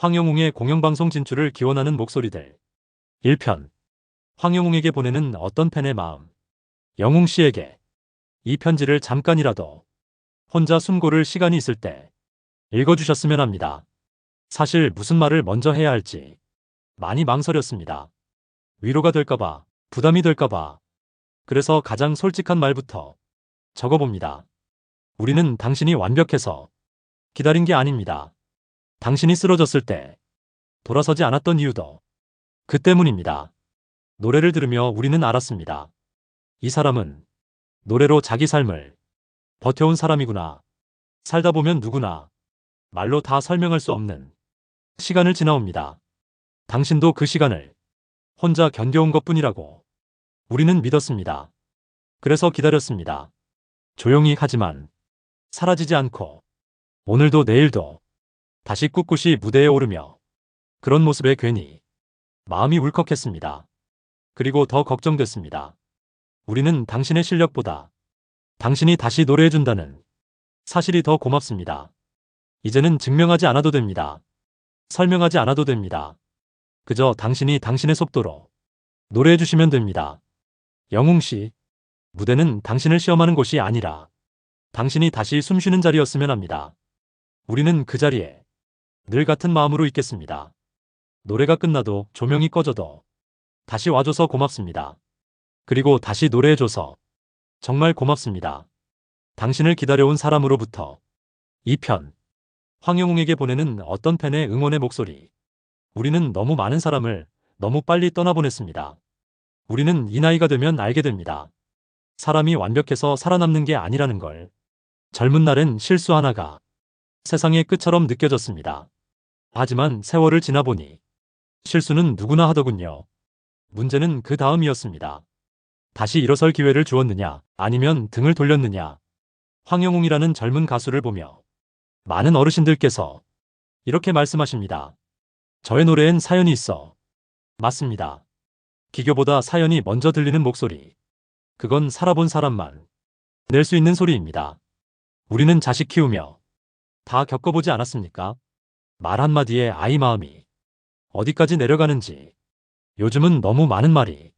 황영웅의 공영방송 진출을 기원하는 목소리들. 1편. 황영웅에게 보내는 어떤 팬의 마음. 영웅 씨에게 이 편지를 잠깐이라도 혼자 숨 고를 시간이 있을 때 읽어주셨으면 합니다. 사실 무슨 말을 먼저 해야 할지 많이 망설였습니다. 위로가 될까봐, 부담이 될까봐. 그래서 가장 솔직한 말부터 적어봅니다. 우리는 당신이 완벽해서 기다린 게 아닙니다. 당신이 쓰러졌을 때 돌아서지 않았던 이유도 그 때문입니다. 노래를 들으며 우리는 알았습니다. 이 사람은 노래로 자기 삶을 버텨온 사람이구나. 살다 보면 누구나 말로 다 설명할 수 없는 시간을 지나옵니다. 당신도 그 시간을 혼자 견뎌온 것 뿐이라고 우리는 믿었습니다. 그래서 기다렸습니다. 조용히 하지만 사라지지 않고 오늘도 내일도 다시 꿋꿋이 무대에 오르며 그런 모습에 괜히 마음이 울컥했습니다. 그리고 더 걱정됐습니다. 우리는 당신의 실력보다 당신이 다시 노래해준다는 사실이 더 고맙습니다. 이제는 증명하지 않아도 됩니다. 설명하지 않아도 됩니다. 그저 당신이 당신의 속도로 노래해주시면 됩니다. 영웅 씨, 무대는 당신을 시험하는 곳이 아니라 당신이 다시 숨쉬는 자리였으면 합니다. 우리는 그 자리에 늘 같은 마음으로 있겠습니다. 노래가 끝나도 조명이 꺼져도 다시 와줘서 고맙습니다. 그리고 다시 노래해줘서 정말 고맙습니다. 당신을 기다려온 사람으로부터 2편 황영웅에게 보내는 어떤 팬의 응원의 목소리 우리는 너무 많은 사람을 너무 빨리 떠나보냈습니다. 우리는 이 나이가 되면 알게 됩니다. 사람이 완벽해서 살아남는 게 아니라는 걸. 젊은 날엔 실수 하나가 세상의 끝처럼 느껴졌습니다. 하지만 세월을 지나보니 실수는 누구나 하더군요. 문제는 그 다음이었습니다. 다시 일어설 기회를 주었느냐, 아니면 등을 돌렸느냐. 황영웅이라는 젊은 가수를 보며 많은 어르신들께서 이렇게 말씀하십니다. 저의 노래엔 사연이 있어. 맞습니다. 기교보다 사연이 먼저 들리는 목소리. 그건 살아본 사람만 낼 수 있는 소리입니다. 우리는 자식 키우며 다 겪어보지 않았습니까? 말 한마디에 아이 마음이 어디까지 내려가는지 요즘은 너무 많은 말이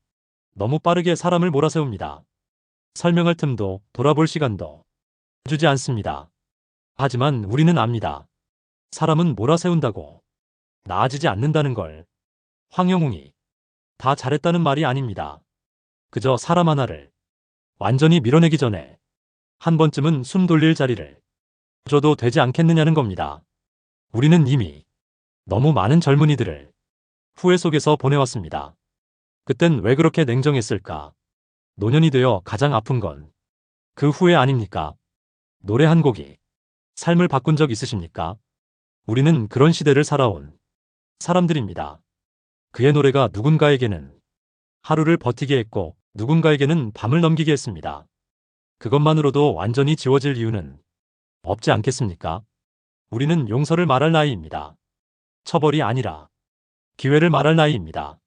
너무 빠르게 사람을 몰아세웁니다. 설명할 틈도 돌아볼 시간도 주지 않습니다. 하지만 우리는 압니다. 사람은 몰아세운다고 나아지지 않는다는 걸 황영웅이 다 잘했다는 말이 아닙니다. 그저 사람 하나를 완전히 밀어내기 전에 한 번쯤은 숨 돌릴 자리를 줘도 되지 않겠느냐는 겁니다. 우리는 이미 너무 많은 젊은이들을 후회 속에서 보내왔습니다. 그땐 왜 그렇게 냉정했을까? 노년이 되어 가장 아픈 건 그 후회 아닙니까? 노래 한 곡이 삶을 바꾼 적 있으십니까? 우리는 그런 시대를 살아온 사람들입니다. 그의 노래가 누군가에게는 하루를 버티게 했고 누군가에게는 밤을 넘기게 했습니다. 그것만으로도 완전히 지워질 이유는 없지 않겠습니까? 우리는 용서를 말할 나이입니다. 처벌이 아니라 기회를 말할 나이입니다.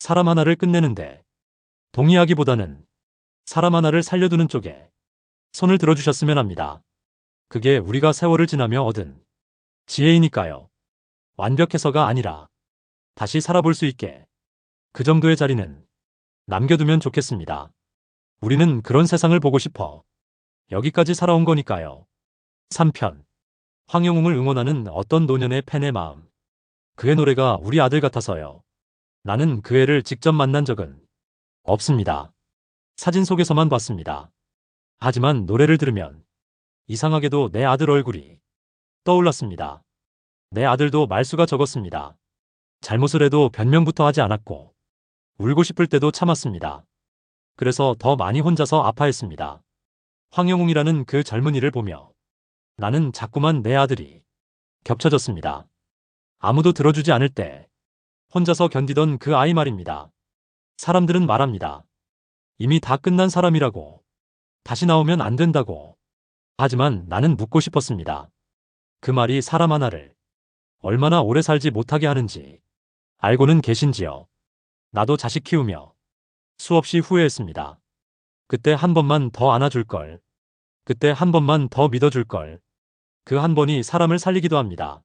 사람 하나를 끝내는데 동의하기보다는 사람 하나를 살려두는 쪽에 손을 들어주셨으면 합니다. 그게 우리가 세월을 지나며 얻은 지혜이니까요. 완벽해서가 아니라 다시 살아볼 수 있게 그 정도의 자리는 남겨두면 좋겠습니다. 우리는 그런 세상을 보고 싶어 여기까지 살아온 거니까요. 3편 황영웅을 응원하는 어떤 노년의 팬의 마음. 그의 노래가 우리 아들 같아서요. 나는 그 애를 직접 만난 적은 없습니다. 사진 속에서만 봤습니다. 하지만 노래를 들으면 이상하게도 내 아들 얼굴이 떠올랐습니다. 내 아들도 말수가 적었습니다. 잘못을 해도 변명부터 하지 않았고 울고 싶을 때도 참았습니다. 그래서 더 많이 혼자서 아파했습니다. 황영웅이라는 그 젊은이를 보며 나는 자꾸만 내 아들이 겹쳐졌습니다. 아무도 들어주지 않을 때 혼자서 견디던 그 아이 말입니다. 사람들은 말합니다. 이미 다 끝난 사람이라고. 다시 나오면 안 된다고. 하지만 나는 묻고 싶었습니다. 그 말이 사람 하나를 얼마나 오래 살지 못하게 하는지 알고는 계신지요. 나도 자식 키우며 수없이 후회했습니다. 그때 한 번만 더 안아줄 걸. 그때 한 번만 더 믿어줄 걸. 그 한 번이 사람을 살리기도 합니다.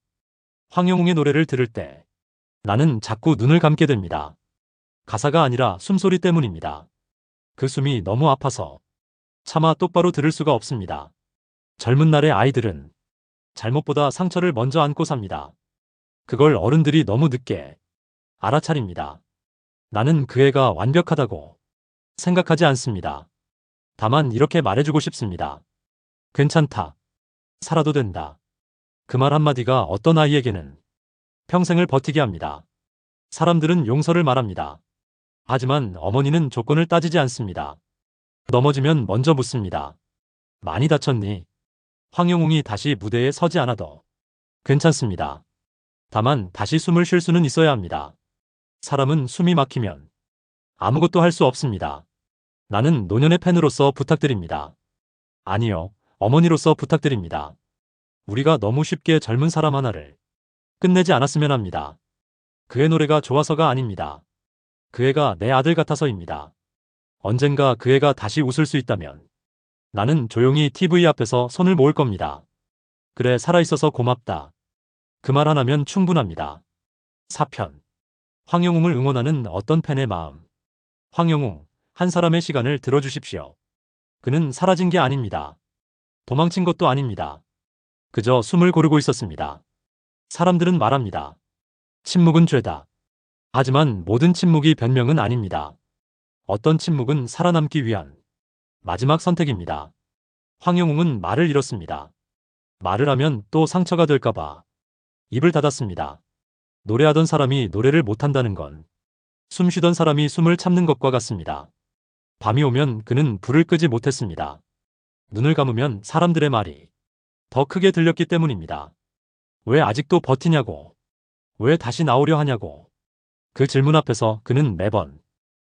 황영웅의 노래를 들을 때 나는 자꾸 눈을 감게 됩니다. 가사가 아니라 숨소리 때문입니다. 그 숨이 너무 아파서 차마 똑바로 들을 수가 없습니다. 젊은 날의 아이들은 잘못보다 상처를 먼저 안고 삽니다. 그걸 어른들이 너무 늦게 알아차립니다. 나는 그 애가 완벽하다고 생각하지 않습니다. 다만 이렇게 말해주고 싶습니다. 괜찮다. 살아도 된다. 그 말 한마디가 어떤 아이에게는 평생을 버티게 합니다. 사람들은 용서를 말합니다. 하지만 어머니는 조건을 따지지 않습니다. 넘어지면 먼저 묻습니다. 많이 다쳤니? 황영웅이 다시 무대에 서지 않아도 괜찮습니다. 다만 다시 숨을 쉴 수는 있어야 합니다. 사람은 숨이 막히면 아무것도 할 수 없습니다. 나는 노년의 팬으로서 부탁드립니다. 아니요, 어머니로서 부탁드립니다. 우리가 너무 쉽게 젊은 사람 하나를 끝내지 않았으면 합니다. 그의 노래가 좋아서가 아닙니다. 그 애가 내 아들 같아서입니다. 언젠가 그 애가 다시 웃을 수 있다면 나는 조용히 TV 앞에서 손을 모을 겁니다. 그래, 살아있어서 고맙다. 그 말 하나면 충분합니다. 4편. 황영웅을 응원하는 어떤 팬의 마음. 황영웅, 한 사람의 시간을 들어주십시오. 그는 사라진 게 아닙니다. 도망친 것도 아닙니다. 그저 숨을 고르고 있었습니다. 사람들은 말합니다. 침묵은 죄다. 하지만 모든 침묵이 변명은 아닙니다. 어떤 침묵은 살아남기 위한 마지막 선택입니다. 황영웅은 말을 잃었습니다. 말을 하면 또 상처가 될까봐 입을 닫았습니다. 노래하던 사람이 노래를 못한다는 건 숨 쉬던 사람이 숨을 참는 것과 같습니다. 밤이 오면 그는 불을 끄지 못했습니다. 눈을 감으면 사람들의 말이 더 크게 들렸기 때문입니다. 왜 아직도 버티냐고. 왜 다시 나오려 하냐고. 그 질문 앞에서 그는 매번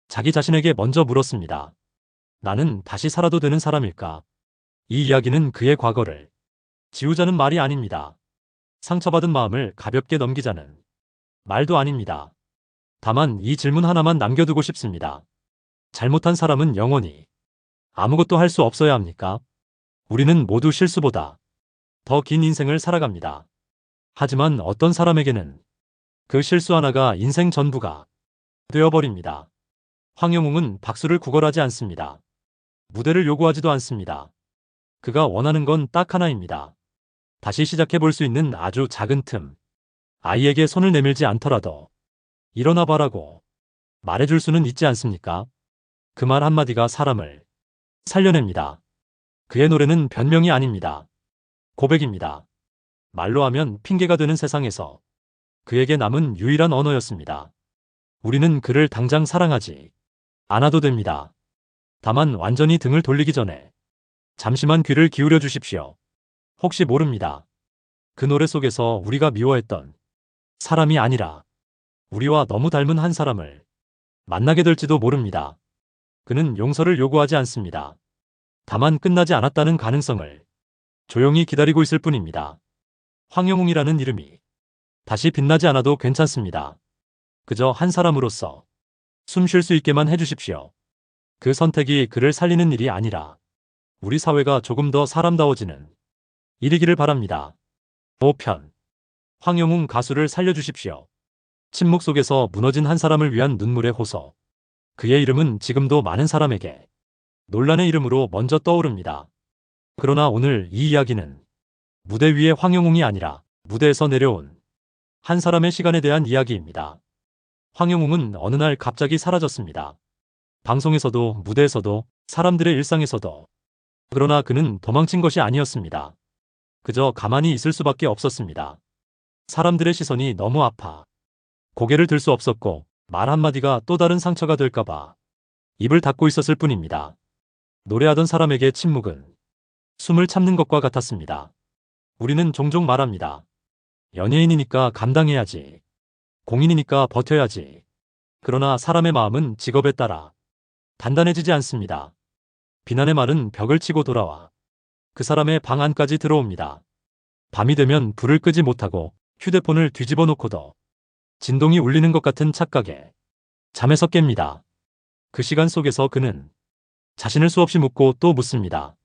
자기 자신에게 먼저 물었습니다. 나는 다시 살아도 되는 사람일까? 이 이야기는 그의 과거를 지우자는 말이 아닙니다. 상처받은 마음을 가볍게 넘기자는 말도 아닙니다. 다만 이 질문 하나만 남겨두고 싶습니다. 잘못한 사람은 영원히 아무것도 할 수 없어야 합니까? 우리는 모두 실수보다 더 긴 인생을 살아갑니다. 하지만 어떤 사람에게는 그 실수 하나가 인생 전부가 되어버립니다. 황영웅은 박수를 구걸하지 않습니다. 무대를 요구하지도 않습니다. 그가 원하는 건 딱 하나입니다. 다시 시작해 볼 수 있는 아주 작은 틈. 아이에게 손을 내밀지 않더라도 일어나 봐라고 말해줄 수는 있지 않습니까? 그 말 한마디가 사람을 살려냅니다. 그의 노래는 변명이 아닙니다. 고백입니다. 말로 하면 핑계가 되는 세상에서 그에게 남은 유일한 언어였습니다. 우리는 그를 당장 사랑하지 않아도 됩니다. 다만 완전히 등을 돌리기 전에 잠시만 귀를 기울여 주십시오. 혹시 모릅니다. 그 노래 속에서 우리가 미워했던 사람이 아니라 우리와 너무 닮은 한 사람을 만나게 될지도 모릅니다. 그는 용서를 요구하지 않습니다. 다만 끝나지 않았다는 가능성을 조용히 기다리고 있을 뿐입니다. 황영웅이라는 이름이 다시 빛나지 않아도 괜찮습니다. 그저 한 사람으로서 숨 쉴 수 있게만 해주십시오. 그 선택이 그를 살리는 일이 아니라 우리 사회가 조금 더 사람다워지는 일이기를 바랍니다. 5편 황영웅 가수를 살려주십시오. 침묵 속에서 무너진 한 사람을 위한 눈물의 호소. 그의 이름은 지금도 많은 사람에게 논란의 이름으로 먼저 떠오릅니다. 그러나 오늘 이 이야기는 무대 위의 황영웅이 아니라 무대에서 내려온 한 사람의 시간에 대한 이야기입니다. 황영웅은 어느 날 갑자기 사라졌습니다. 방송에서도 무대에서도 사람들의 일상에서도 그러나 그는 도망친 것이 아니었습니다. 그저 가만히 있을 수밖에 없었습니다. 사람들의 시선이 너무 아파 고개를 들 수 없었고 말 한마디가 또 다른 상처가 될까봐 입을 닫고 있었을 뿐입니다. 노래하던 사람에게 침묵은 숨을 참는 것과 같았습니다. 우리는 종종 말합니다. 연예인이니까 감당해야지. 공인이니까 버텨야지. 그러나 사람의 마음은 직업에 따라 단단해지지 않습니다. 비난의 말은 벽을 치고 돌아와 그 사람의 방 안까지 들어옵니다. 밤이 되면 불을 끄지 못하고 휴대폰을 뒤집어 놓고도 진동이 울리는 것 같은 착각에 잠에서 깹니다. 그 시간 속에서 그는 자신을 수없이 묻고 또 묻습니다.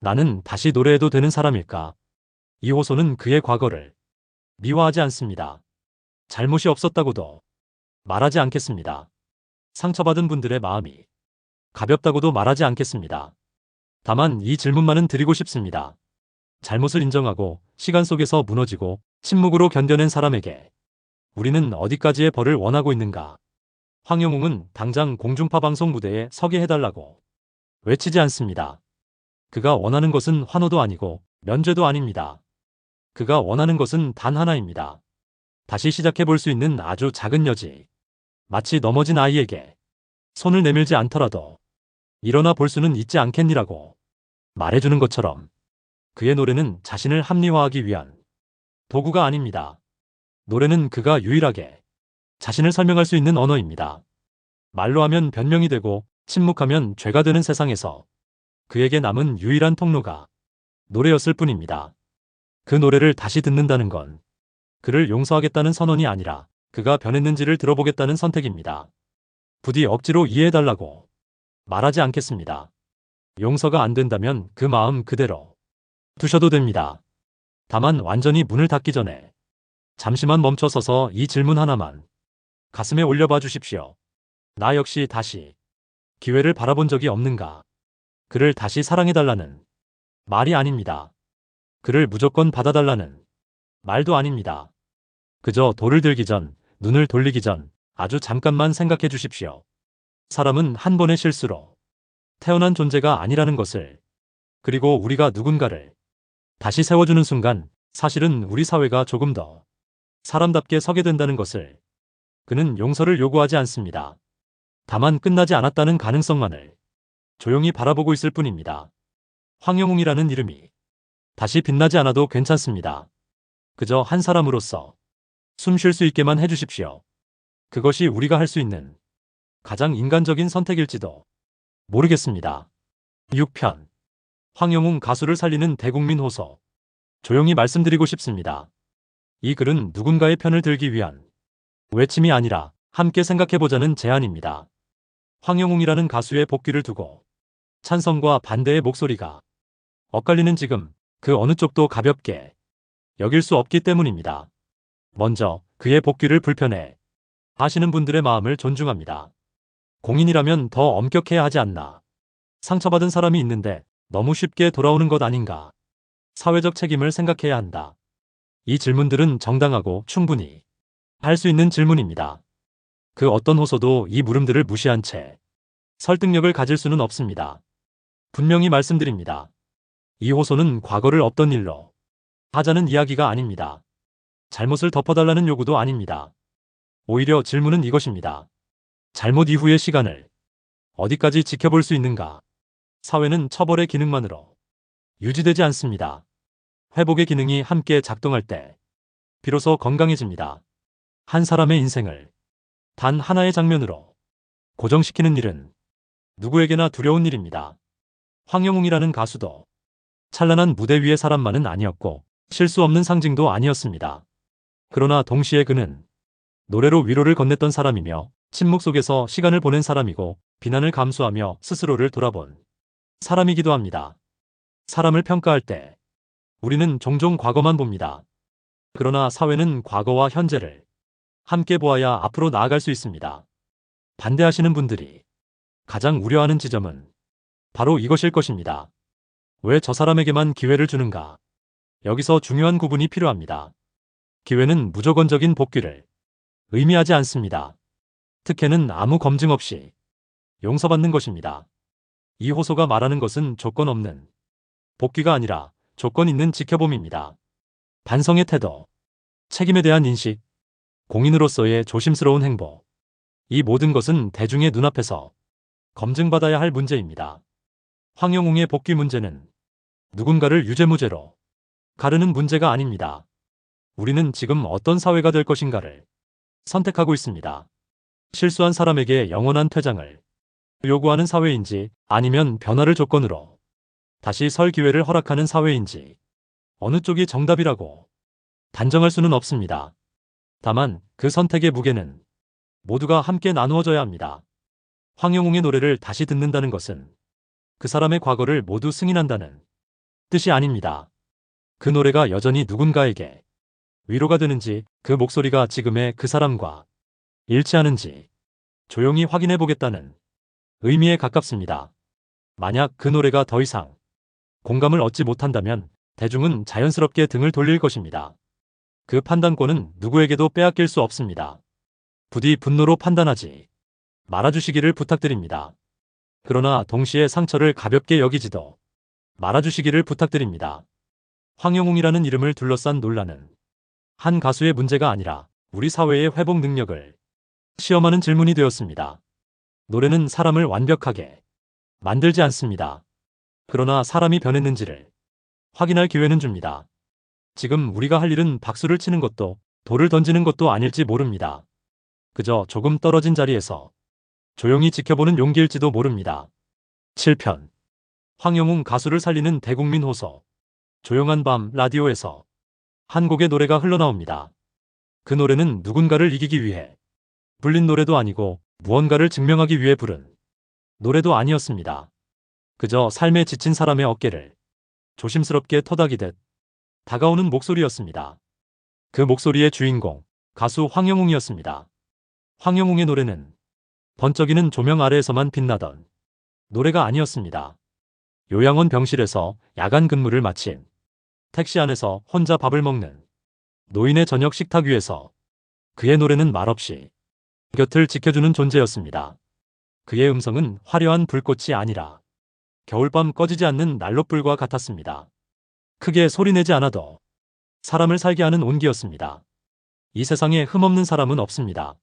나는 다시 노래해도 되는 사람일까? 이 호소는 그의 과거를 미화하지 않습니다. 잘못이 없었다고도 말하지 않겠습니다. 상처받은 분들의 마음이 가볍다고도 말하지 않겠습니다. 다만 이 질문만은 드리고 싶습니다. 잘못을 인정하고 시간 속에서 무너지고 침묵으로 견뎌낸 사람에게 우리는 어디까지의 벌을 원하고 있는가? 황영웅은 당장 공중파 방송 무대에 서게 해달라고 외치지 않습니다. 그가 원하는 것은 환호도 아니고 면죄도 아닙니다. 그가 원하는 것은 단 하나입니다. 다시 시작해 볼 수 있는 아주 작은 여지. 마치 넘어진 아이에게 손을 내밀지 않더라도 일어나 볼 수는 있지 않겠니라고 말해주는 것처럼 그의 노래는 자신을 합리화하기 위한 도구가 아닙니다. 노래는 그가 유일하게 자신을 설명할 수 있는 언어입니다. 말로 하면 변명이 되고 침묵하면 죄가 되는 세상에서 그에게 남은 유일한 통로가 노래였을 뿐입니다. 그 노래를 다시 듣는다는 건 그를 용서하겠다는 선언이 아니라 그가 변했는지를 들어보겠다는 선택입니다. 부디 억지로 이해해달라고 말하지 않겠습니다. 용서가 안 된다면 그 마음 그대로 두셔도 됩니다. 다만 완전히 문을 닫기 전에 잠시만 멈춰 서서 이 질문 하나만 가슴에 올려봐 주십시오. 나 역시 다시 기회를 바라본 적이 없는가? 그를 다시 사랑해달라는 말이 아닙니다. 그를 무조건 받아달라는 말도 아닙니다. 그저 돌을 들기 전, 눈을 돌리기 전 아주 잠깐만 생각해 주십시오. 사람은 한 번의 실수로 태어난 존재가 아니라는 것을 그리고 우리가 누군가를 다시 세워주는 순간 사실은 우리 사회가 조금 더 사람답게 서게 된다는 것을 그는 용서를 요구하지 않습니다. 다만 끝나지 않았다는 가능성만을 조용히 바라보고 있을 뿐입니다. 황영웅이라는 이름이 다시 빛나지 않아도 괜찮습니다. 그저 한 사람으로서 숨 쉴 수 있게만 해주십시오. 그것이 우리가 할 수 있는 가장 인간적인 선택일지도 모르겠습니다. 6편 황영웅 가수를 살리는 대국민 호소 조용히 말씀드리고 싶습니다. 이 글은 누군가의 편을 들기 위한 외침이 아니라 함께 생각해보자는 제안입니다. 황영웅이라는 가수의 복귀를 두고 찬성과 반대의 목소리가 엇갈리는 지금 그 어느 쪽도 가볍게 여길 수 없기 때문입니다. 먼저 그의 복귀를 불편해 하시는 분들의 마음을 존중합니다. 공인이라면 더 엄격해야 하지 않나. 상처받은 사람이 있는데 너무 쉽게 돌아오는 것 아닌가. 사회적 책임을 생각해야 한다. 이 질문들은 정당하고 충분히 할 수 있는 질문입니다. 그 어떤 호소도 이 물음들을 무시한 채 설득력을 가질 수는 없습니다. 분명히 말씀드립니다. 이 호소는 과거를 없던 일로 하자는 이야기가 아닙니다. 잘못을 덮어달라는 요구도 아닙니다. 오히려 질문은 이것입니다. 잘못 이후의 시간을 어디까지 지켜볼 수 있는가? 사회는 처벌의 기능만으로 유지되지 않습니다. 회복의 기능이 함께 작동할 때 비로소 건강해집니다. 한 사람의 인생을 단 하나의 장면으로 고정시키는 일은 누구에게나 두려운 일입니다. 황영웅이라는 가수도 찬란한 무대 위의 사람만은 아니었고 실수 없는 상징도 아니었습니다. 그러나 동시에 그는 노래로 위로를 건넸던 사람이며 침묵 속에서 시간을 보낸 사람이고 비난을 감수하며 스스로를 돌아본 사람이기도 합니다. 사람을 평가할 때 우리는 종종 과거만 봅니다. 그러나 사회는 과거와 현재를 함께 보아야 앞으로 나아갈 수 있습니다. 반대하시는 분들이 가장 우려하는 지점은 바로 이것일 것입니다. 왜 저 사람에게만 기회를 주는가? 여기서 중요한 구분이 필요합니다. 기회는 무조건적인 복귀를 의미하지 않습니다. 특혜는 아무 검증 없이 용서받는 것입니다. 이 호소가 말하는 것은 조건 없는 복귀가 아니라 조건 있는 지켜봄입니다. 반성의 태도, 책임에 대한 인식, 공인으로서의 조심스러운 행보. 이 모든 것은 대중의 눈앞에서 검증받아야 할 문제입니다. 황영웅의 복귀 문제는 누군가를 유죄무죄로 가르는 문제가 아닙니다. 우리는 지금 어떤 사회가 될 것인가를 선택하고 있습니다. 실수한 사람에게 영원한 퇴장을 요구하는 사회인지 아니면 변화를 조건으로 다시 설 기회를 허락하는 사회인지 어느 쪽이 정답이라고 단정할 수는 없습니다. 다만 그 선택의 무게는 모두가 함께 나누어져야 합니다. 황영웅의 노래를 다시 듣는다는 것은 그 사람의 과거를 모두 승인한다는 뜻이 아닙니다. 그 노래가 여전히 누군가에게 위로가 되는지 그 목소리가 지금의 그 사람과 일치하는지 조용히 확인해 보겠다는 의미에 가깝습니다. 만약 그 노래가 더 이상 공감을 얻지 못한다면 대중은 자연스럽게 등을 돌릴 것입니다. 그 판단권은 누구에게도 빼앗길 수 없습니다. 부디 분노로 판단하지 말아주시기를 부탁드립니다. 그러나 동시에 상처를 가볍게 여기지도 말아주시기를 부탁드립니다. 황영웅이라는 이름을 둘러싼 논란은 한 가수의 문제가 아니라 우리 사회의 회복 능력을 시험하는 질문이 되었습니다. 노래는 사람을 완벽하게 만들지 않습니다. 그러나 사람이 변했는지를 확인할 기회는 줍니다. 지금 우리가 할 일은 박수를 치는 것도 돌을 던지는 것도 아닐지 모릅니다. 그저 조금 떨어진 자리에서 조용히 지켜보는 용기일지도 모릅니다. 7편 황영웅 가수를 살리는 대국민 호소 조용한 밤 라디오에서 한 곡의 노래가 흘러나옵니다. 그 노래는 누군가를 이기기 위해 불린 노래도 아니고 무언가를 증명하기 위해 부른 노래도 아니었습니다. 그저 삶에 지친 사람의 어깨를 조심스럽게 토닥이듯 다가오는 목소리였습니다. 그 목소리의 주인공, 가수 황영웅이었습니다. 황영웅의 노래는 번쩍이는 조명 아래에서만 빛나던 노래가 아니었습니다. 요양원 병실에서 야간 근무를 마친 택시 안에서 혼자 밥을 먹는 노인의 저녁 식탁 위에서 그의 노래는 말없이 곁을 지켜주는 존재였습니다. 그의 음성은 화려한 불꽃이 아니라 겨울밤 꺼지지 않는 난로불과 같았습니다. 크게 소리내지 않아도 사람을 살게 하는 온기였습니다. 이 세상에 흠없는 사람은 없습니다.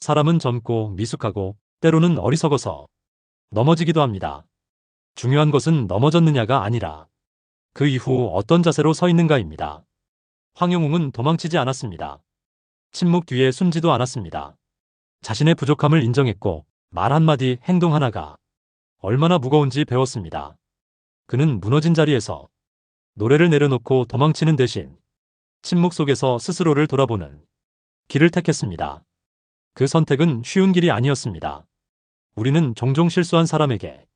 사람은 젊고 미숙하고 때로는 어리석어서 넘어지기도 합니다. 중요한 것은 넘어졌느냐가 아니라 그 이후 어떤 자세로 서 있는가입니다. 황영웅은 도망치지 않았습니다. 침묵 뒤에 숨지도 않았습니다. 자신의 부족함을 인정했고 말 한마디 행동 하나가 얼마나 무거운지 배웠습니다. 그는 무너진 자리에서 노래를 내려놓고 도망치는 대신 침묵 속에서 스스로를 돌아보는 길을 택했습니다. 그 선택은 쉬운 길이 아니었습니다. 우리는 종종 실수한 사람에게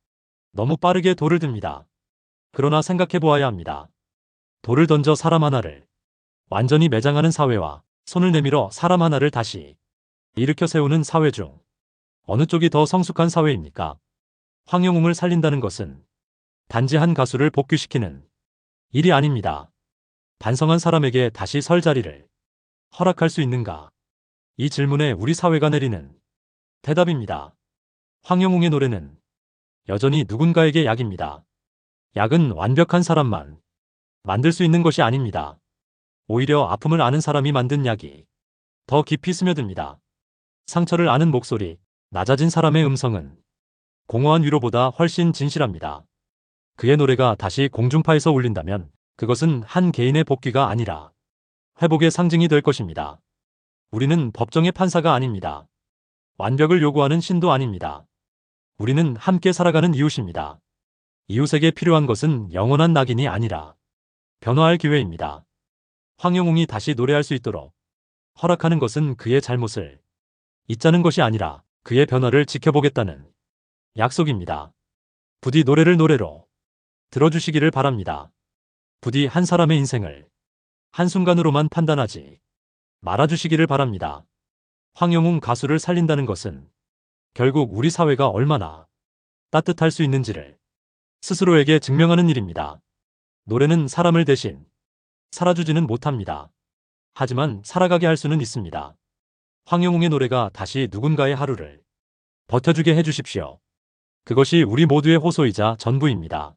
너무 빠르게 돌을 듭니다. 그러나 생각해 보아야 합니다. 돌을 던져 사람 하나를 완전히 매장하는 사회와 손을 내밀어 사람 하나를 다시 일으켜 세우는 사회 중 어느 쪽이 더 성숙한 사회입니까? 황영웅을 살린다는 것은 단지 한 가수를 복귀시키는 일이 아닙니다. 반성한 사람에게 다시 설 자리를 허락할 수 있는가? 이 질문에 우리 사회가 내리는 대답입니다. 황영웅의 노래는 여전히 누군가에게 약입니다. 약은 완벽한 사람만 만들 수 있는 것이 아닙니다. 오히려 아픔을 아는 사람이 만든 약이 더 깊이 스며듭니다. 상처를 아는 목소리, 낮아진 사람의 음성은 공허한 위로보다 훨씬 진실합니다. 그의 노래가 다시 공중파에서 울린다면 그것은 한 개인의 복귀가 아니라 회복의 상징이 될 것입니다. 우리는 법정의 판사가 아닙니다. 완벽을 요구하는 신도 아닙니다. 우리는 함께 살아가는 이웃입니다. 이웃에게 필요한 것은 영원한 낙인이 아니라 변화할 기회입니다. 황영웅이 다시 노래할 수 있도록 허락하는 것은 그의 잘못을 잊자는 것이 아니라 그의 변화를 지켜보겠다는 약속입니다. 부디 노래를 노래로 들어주시기를 바랍니다. 부디 한 사람의 인생을 한순간으로만 판단하지 말아주시기를 바랍니다. 황영웅 가수를 살린다는 것은 결국 우리 사회가 얼마나 따뜻할 수 있는지를 스스로에게 증명하는 일입니다. 노래는 사람을 대신 살아주지는 못합니다. 하지만 살아가게 할 수는 있습니다. 황영웅의 노래가 다시 누군가의 하루를 버텨주게 해주십시오. 그것이 우리 모두의 호소이자 전부입니다.